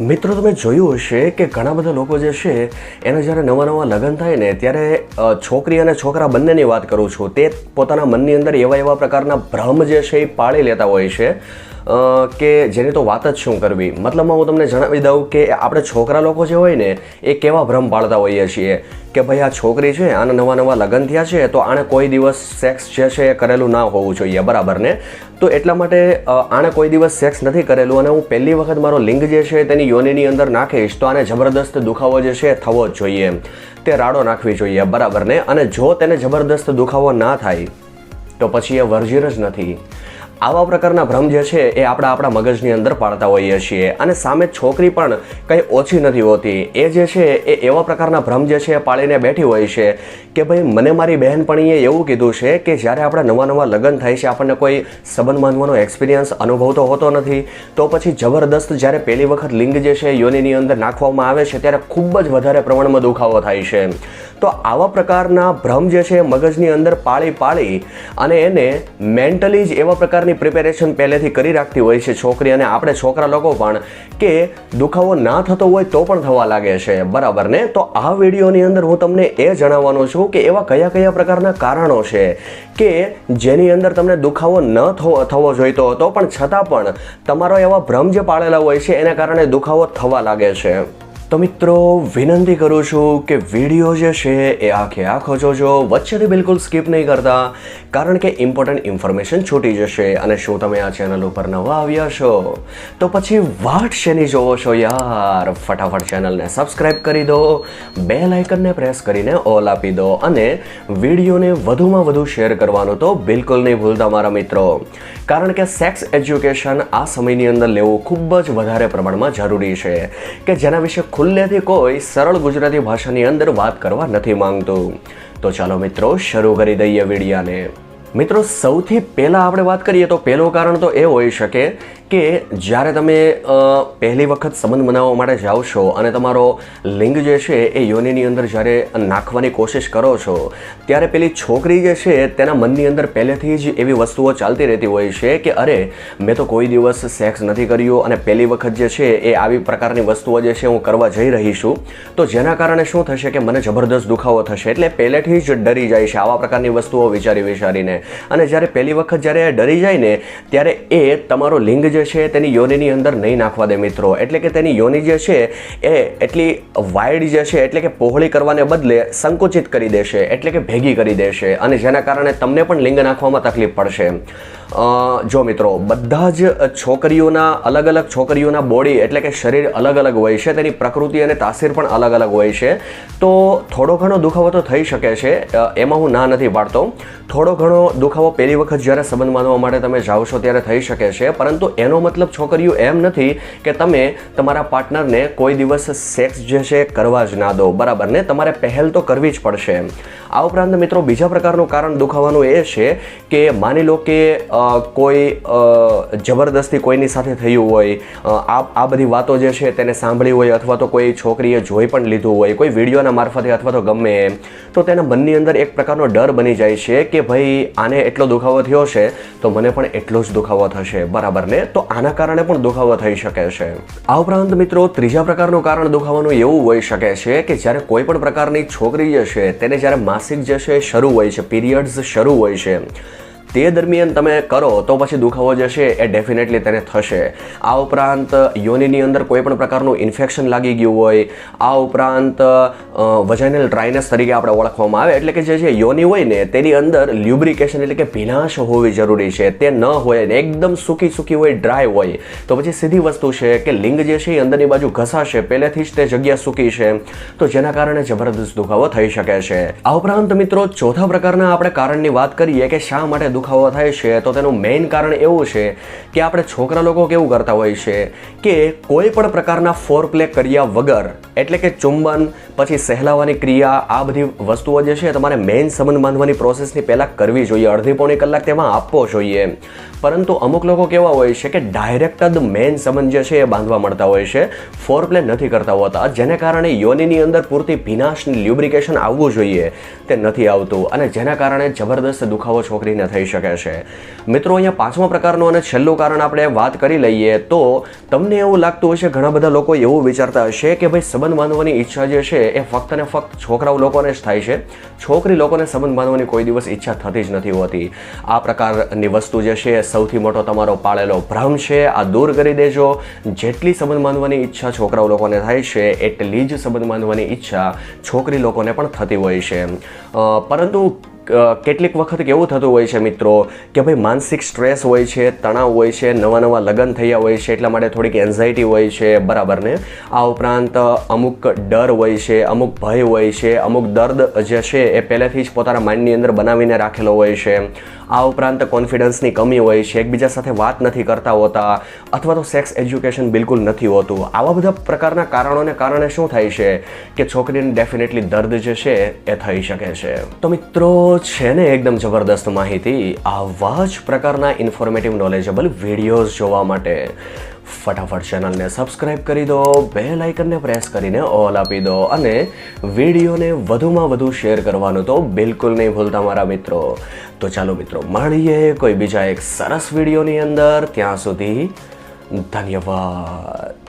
મિત્રો, તમે જોયું હશે કે ઘણા બધા લોકો જે છે, એને જ્યારે નવા નવા લગ્ન થાય ને, ત્યારે છોકરી અને છોકરા બંનેની વાત કરું છું. તે પોતાના મનની અંદર એવા એવા પ્રકારના ભ્રમ જે છે એ પાળી લેતા હોય છે. કે જેની તો વાત જ શું કરવી? મતલબમાં હું તમને જણાવી દઉં કે આપણે છોકરા લોકો જે હોય ને, એ કેવા ભ્રમ પાળતા હોઈએ છીએ કે ભાઈ આ છોકરી છે, આને નવા નવા લગ્ન થયા છે, તો આણે કોઈ દિવસ સેક્સ જે છે એ કરેલું ના હોવું જોઈએ, બરાબર ને? તો એટલા માટે આણે કોઈ દિવસ સેક્સ નથી કરેલું અને હું પહેલી વખત મારો લિંગ જે છે તેની યોનિની અંદર નાખીશ, તો આને જબરદસ્ત દુખાવો જે છે થવો જ જોઈએ. તે રાડો નાખવી જોઈએ, બરાબર ને? અને જો તેને જબરદસ્ત દુખાવો ના થાય, તો પછી એ વર્જિન જ નથી. આવા પ્રકારના ભ્રમ જે છે એ આપણા આપણા મગજની અંદર પાડતા હોઈએ છીએ. અને સામે છોકરી પણ કંઈ ઓછી નથી હોતી. એ જે છે એ એવા પ્રકારના ભ્રમ જે છે એ પાળીને બેઠી હોય છે કે ભાઈ મને મારી બહેનપણીએ એવું કીધું છે કે જ્યારે આપણા નવા નવા લગ્ન થાય છે, આપણને કોઈ સંબંધ બાંધવાનો એક્સપિરિયન્સ અનુભવ તો હોતો નથી, તો પછી જબરદસ્ત જ્યારે પહેલી વખત લિંગ જે છે યોનિની અંદર નાખવામાં આવે છે, ત્યારે ખૂબ જ વધારે પ્રમાણમાં દુખાવો થાય છે. તો આવા પ્રકારના ભ્રમ જે છે મગજની અંદર પાળી પાળી અને એને મેન્ટલી જ એવા પ્રકારની પ્રિપેરેશન પહેલેથી કરી રાખતી હોય છે છોકરી અને આપણે છોકરા લોકો પણ કે દુખાવો ના થતો હોય તો પણ થવા લાગે છે. બરાબર ને? તો આ વિડીયોની અંદર હું તમને એ જણાવવાનો છું કે એવા કયા કયા પ્રકારના કારણો છે કે જેની અંદર તમને દુખાવો ન થવો થવો જોઈતો હતો, પણ છતાં પણ તમારો એવા ભ્રમ જે પાળેલા હોય છે એના કારણે દુખાવો થવા લાગે છે. તો મિત્રો, વિનંતી કરું છું કે વીડિયો જે છે એ આખે આખો જોજો, વચ્ચેથી બિલકુલ સ્કીપ નહીં કરતા, કારણ કે ઇમ્પોર્ટન્ટ ઇન્ફોર્મેશન છૂટી જશે અને શું તમે આ ચેનલ ઉપર નવા આવ્યા છો? તો પછી વાટ શેની જોવો છો યાર? ફટાફટ ચેનલને સબસ્ક્રાઇબ કરી દો બે લાઇકનને પ્રેસ કરીને ઓલ આપી દો અને વિડીયોને વધુમાં વધુ શેર કરવાનું તો બિલકુલ નહીં ભૂલતા મારા મિત્રો. કારણ કે સેક્સ એજ્યુકેશન આ સમયની અંદર લેવું ખૂબ જ વધારે પ્રમાણમાં જરૂરી છે, કે જેના વિશે ખુલ્લેથી કોઈ સરળ ગુજરાતી ભાષાની અંદર વાત કરવા નથી માંગતું. તો ચાલો મિત્રો, શરૂ કરી દઈએ વિડીયાને. મિત્રો, સૌથી પહેલાં આપણે વાત કરીએ તો પહેલું કારણ તો એ હોઈ શકે કે જ્યારે તમે પહેલી વખત સંબંધ બનાવવા માટે જાઓ છો અને તમારો લિંગ જે છે એ યોનિની અંદર જ્યારે નાખવાની કોશિશ કરો છો, ત્યારે પેલી છોકરી જે છે તેના મનની અંદર પહેલેથી જ એવી વસ્તુઓ ચાલતી રહેતી હોય છે કે અરે, મેં તો કોઈ દિવસ સેક્સ નથી કર્યું અને પહેલી વખત જે છે એ આવી પ્રકારની વસ્તુઓ જે છે હું કરવા જઈ રહી છું, તો જેના કારણે શું થશે કે મને જબરદસ્ત દુખાવો થશે? એટલે પહેલેથી જ ડરી જાય છે આવા પ્રકારની વસ્તુઓ વિચારી વિચારીને. અને જ્યારે પહેલી વખત જ્યારે ડરી જાય ને, ત્યારે એ તમારો લિંગ જે છે તેની યોનિની અંદર નહીં નાખવા દે મિત્રો. એટલે કે તેની યોનિ જે છે એ એટલી વાઇડ જે છે, એટલે કે પહોળી કરવાને બદલે સંકુચિત કરી દેશે, એટલે કે ભેગી કરી દેશે. અને જેના કારણે તમને પણ લિંગ નાખવામાં તકલીફ પડશે. જો મિત્રો, બધા જ છોકરીઓના અલગ અલગ છોકરીઓના બોડી એટલે કે શરીર અલગ અલગ હોય છે, તેની પ્રકૃતિ અને તાસીર પણ અલગ અલગ હોય છે. તો થોડો ઘણો દુખાવો તો થઈ શકે છે એમાં હું ના નથી પાડતો થોડો ઘણો દુખાવો પહેલી વખત જ્યારે સંબંધ બાંધવા માટે તમે જાઓ છો ત્યારે થઈ શકે છે, પરંતુ એનો મતલબ છોકરીઓ એમ નથી કે તમે તમારા પાર્ટનરને કોઈ દિવસ સેક્સ જે છે કરવા જ ના દો. બરાબર ને? તમારે પહેલ તો કરવી જ પડશે આ ઉપરાંત મિત્રો બીજા પ્રકારનું કારણ દુખાવાનું એ છે કે માની લો કે કોઈ જબરદસ્તી કોઈની સાથે થયું હોય આ આ બધી વાતો જે છે તેને સાંભળી હોય અથવા તો કોઈ છોકરીએ જોઈ પણ લીધું હોય, કોઈ વિડીયોના મારફતે અથવા તો ગમે એમ, તો તેના મનની અંદર એક પ્રકારનો ડર બની જાય છે કે ભાઈ આને એટલો દુખાવો થયો છે, તો મને પણ એટલો જ દુખાવો થશે. બરાબર ને? તો આના કારણે પણ દુખાવો થઈ શકે છે. આ ઉપરાંત મિત્રો ત્રીજા પ્રકારનું કારણ દુખાવાનું એવું હોઈ શકે છે કે જ્યારે કોઈ પણ પ્રકારની છોકરી જે છે તેને જ્યારે માસિક જે છે એ શરૂ હોય છે પીરિયડ્સ શરૂ હોય છે. તે દરમિયાન તમે કરો તો પછી દુખાવો જે છે એ ડેફિનેટલી તેને થશે. આ ઉપરાંત, યોનિની અંદર કોઈ પણ પ્રકારનું ઇન્ફેક્શન લાગી ગયું હોય, આ ઉપરાંત વજાઇનલ ડ્રાયનેસ તરીકે આપણે ઓળખવામાં આવે, એટલે કે જે છે યોની હોય ને, તેની અંદર લ્યુબ્રિકેશન એટલે કે ભીનાશ હોવી જરૂરી છે. તે ન હોય ને, એકદમ સૂકી સૂકી હોય ડ્રાય હોય, તો પછી સીધી વસ્તુ છે કે લિંગ જે છે એ અંદરની બાજુ ઘસાશે, પહેલેથી જ તે જગ્યા સૂકી છે, તો જેના કારણે જબરદસ્ત દુખાવો થઈ શકે છે. આ ઉપરાંત મિત્રો, ચોથા પ્રકારના આપણે કારણની વાત કરીએ કે શા માટે દુખાવો થાય છે, તો તેનું મેઇન કારણ એવું છે કે આપણે છોકરા લોકો કેવું કરતા હોય છે કે કોઈ પણ પ્રકારના ફોર પ્લે કર્યા વગર, એટલે કે ચુંબન, પછી સહેલાવાની ક્રિયા, આ બધી વસ્તુઓ જે છે તમારે મેઇન સંબંધ બાંધવાની પ્રોસેસની પહેલાં કરવી જોઈએ, અડધી પોણી કલાક તેમાં આપવો જોઈએ. પરંતુ અમુક લોકો કેવા હોય છે કે ડાયરેક્ટ જ મેઇન સંબંધ જે છે એ બાંધવા મળતા હોય છે ફોર પ્લે નથી કરતા હોતા, જેને કારણે યોનિની અંદર પૂરતી ભીનાશ લ્યુબ્રિકેશન આવવું જોઈએ, તે નથી આવતું, અને જેના કારણે જબરદસ્ત દુખાવો છોકરીને થઈ શકે છે. મિત્રો, અહીંયા પાંચમા પ્રકારનું અને છેલ્લું કારણ આપણે વાત કરી લઈએ તો તમને એવું લાગતું હશે, ઘણા બધા લોકો એવું વિચારતા હશે કે ભાઈ સંબંધ બાંધવાની ઈચ્છા જે છે એ ફક્ત ને ફક્ત છોકરાઓ લોકોને જ થાય છે. છોકરી લોકોને સંબંધ બાંધવાની કોઈ દિવસ ઈચ્છા થતી જ નથી હોતી. આ પ્રકારની વસ્તુ જે છે સૌથી મોટો તમારો પાળેલો ભ્રમ છે. આ દૂર કરી દેજો. જેટલી સંબંધ બાંધવાની ઈચ્છા છોકરાઓ લોકોને થાય છે, એટલી જ સંબંધ બાંધવાની ઈચ્છા છોકરી લોકોને પણ થતી હોય છે. પરંતુ કેટલીક વખત કેવું થતું હોય છે મિત્રો કે ભાઈ માનસિક સ્ટ્રેસ હોય છે, તણાવ હોય છે, નવા નવા લગ્ન થયા હોય છે, એટલા માટે થોડીક એન્ઝાયટી હોય છે, બરાબર ને? આ ઉપરાંત અમુક ડર હોય છે, અમુક ભય હોય છે, અમુક દર્દ જે છે એ પહેલેથી જ પોતાના માઇન્ડની અંદર બનાવીને રાખેલો હોય છે. આ ઉપરાંત કોન્ફિડન્સની કમી હોય છે, એકબીજા સાથે વાત નથી કરતા હોતા, અથવા તો સેક્સ એજ્યુકેશન બિલકુલ નથી હોતું. આવા બધા પ્રકારના કારણોને કારણે શું થાય છે કે છોકરીને ડેફિનેટલી દર્દ જે છે એ થઈ શકે છે. તો મિત્રો છે ને એકદમ જબરદસ્ત માહિતી. આવા જ પ્રકારના ઇન્ફોર્મેટિવ નોલેજેબલ વિડીયોઝ જોવા માટે ફટાફટ ચેનલને સબસ્ક્રાઇબ કરી દો બે લાઇકનને પ્રેસ કરીને ઓલ આપી દો અને વિડીયોને વધુમાં વધુ શેર કરવાનું તો બિલકુલ નહીં ભૂલતા મારા મિત્રો. તો ચાલો મિત્રો, મળીએ કોઈ બીજા એક સરસ વિડીયોની અંદર. ત્યાં સુધી ધન્યવાદ.